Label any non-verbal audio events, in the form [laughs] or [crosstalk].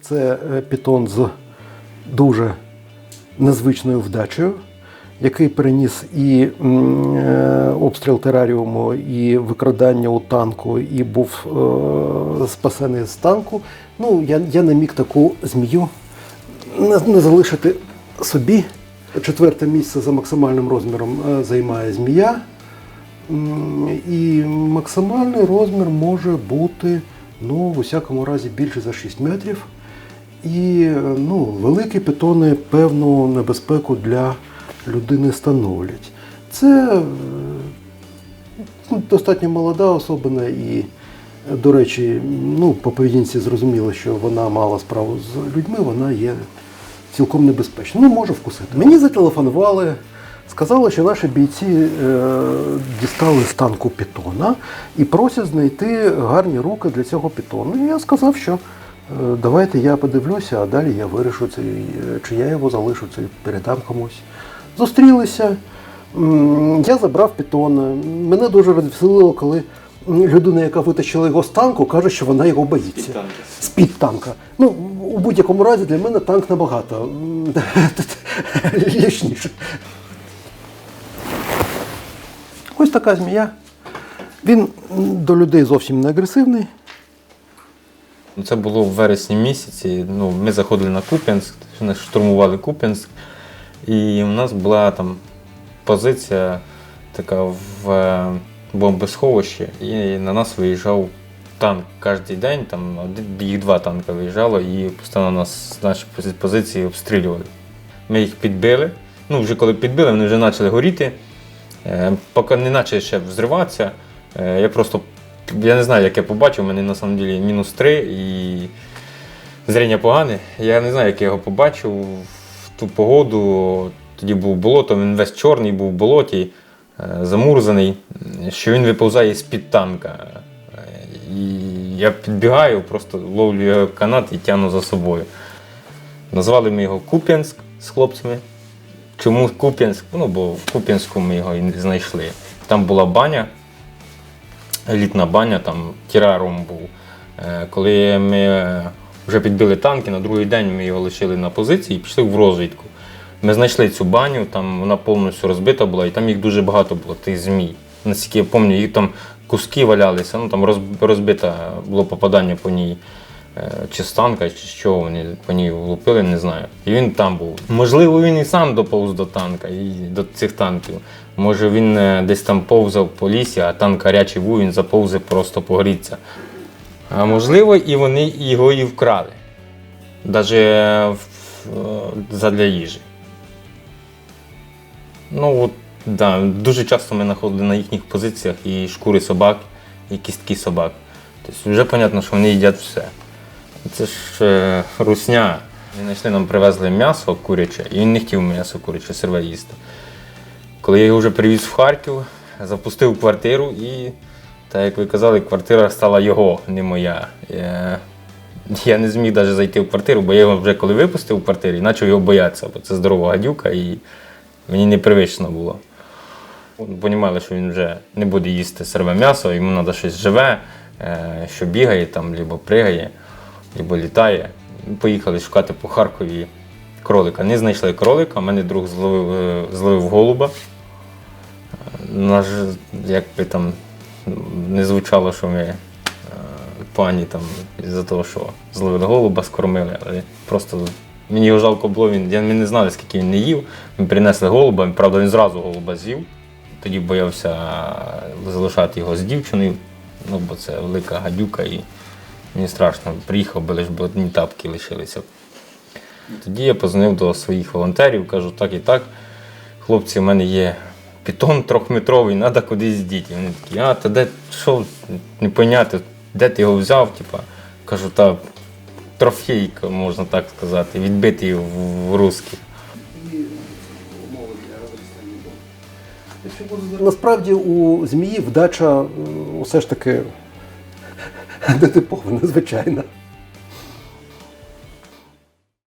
Це е, пітон з дуже незвичною вдачею, який переніс і е, обстріл тераріуму, і викрадання у танку, і був е, спасений з танку. Ну, я, я не міг таку змію не, не залишити собі. Четверте місце за максимальним розміром займає змія. І максимальний розмір може бути ну, в усякому разі більше за 6 метрів. І е, ну, великі питони певну небезпеку для людини становлять. Це е, ну, достатньо молода особина і, е, до речі, ну, по поведінці зрозуміло, що вона мала справу з людьми, вона є цілком небезпечна. Ну, може вкусити. Мені зателефонували, сказали, що наші бійці е, дістали з танку питона і просять знайти гарні руки для цього питону. І я сказав, що е, давайте я подивлюся, а далі я вирішу цей, е, чи я його залишу, чи передам комусь. Зустрілися. Я забрав питон. Мене дуже розвеселило, коли людина, яка витащила його з танку, каже, що вона його боїться. З-під танка. Ну, у будь-якому разі для мене танк набагато. Ось [laughs] така змія. Він до людей зовсім не агресивний. Ну, Це було в вересні місяці. Ну, ми заходили на Куп'янськ, вони штурмували Куп'янськ, і у нас була там позиція така в е, бомбосховищі, і на нас виїжджав танк кожен день, там їх два танки виїжджало і постійно нас з наші позиції обстрілювали. Ми їх підбили. Ну, вже коли підбили, вони вже почали горіти. Е, Поки не почали ще взриватися, е, я просто я не знаю, як я побачив, у мене на самом деле мінус 3 і зріння погане. Я не знаю, як я його побачив в ту погоду. Тоді був болото, він весь чорний, був в болоті, е, замурзаний, що він виповзає з-під танка. І я підбігаю, просто ловлю його канат і тягну за собою. Назвали ми його Куп'янськ з хлопцями. Чому Куп'янськ? Ну, бо в Куп'янську ми його і знайшли. Там була баня, елітна баня, там тірарум був. Е, Коли ми е, вже підбили танки, на другий день ми його лишили на позиції і пішли в розвідку. Ми знайшли цю баню, там вона повністю розбита була, і там їх дуже багато було, тих змій. Наскільки я пам'ятаю, їх там куски валялися, ну там роз- розбите було попадання по ній. Е, Чи з танка, чи чого вони по ній влупили, не знаю. І він там був. Можливо, він і сам доповз до танка, і до цих танків. Може він е, десь там повзав по лісі, а танк гарячий був, він заповзив просто погріться. А можливо, і вони його і вкрали. Навіть задля їжі. Ну от, да, дуже часто ми знаходили на їхніх позиціях і шкури собак, і кістки собак. Тобто вже зрозуміло, що вони їдять все. Це ж е, русня. Ми нам привезли м'ясо куряче, і він не хотів м'ясо куряче сирве їсти. Коли я його вже привіз в Харків, запустив квартиру і, так як ви казали, квартира стала його, не моя. Я, я не зміг навіть зайти в квартиру, бо я його вже коли випустив в квартирі, почав його боятися, бо це здорова гадюка і мені непривично було. Понімали, що він вже не буде їсти сирве м'ясо, йому треба щось живе, е, що бігає, там, либо пригає, либо літає. Поїхали шукати по Харкові кролика. Не знайшли кролика, мене друг зловив, е, зловив голуба. Е, Наш, як би там не звучало, що ми е, пані там із-за того, що зловили голуба, скормили, але просто мені його жалко було, він, я, ми не знали, скільки він не їв. Ми принесли голуба, правда, він зразу голуба з'їв. Тоді боявся залишати його з дівчиною, ну, бо це велика гадюка і мені страшно. Приїхав би лише б одні тапки лишилися. Тоді я позвонив до своїх волонтерів, кажу, так і так. Хлопці, в мене є пітон трьохметровий, треба кудись діти. Вони такі, а, та де що, не поняти, де ти його взяв? Типа, кажу, та трофейка, можна так сказати, відбитий в, русських. Насправді у змії вдача м, усе ж таки [laughs] нетипова, незвичайна.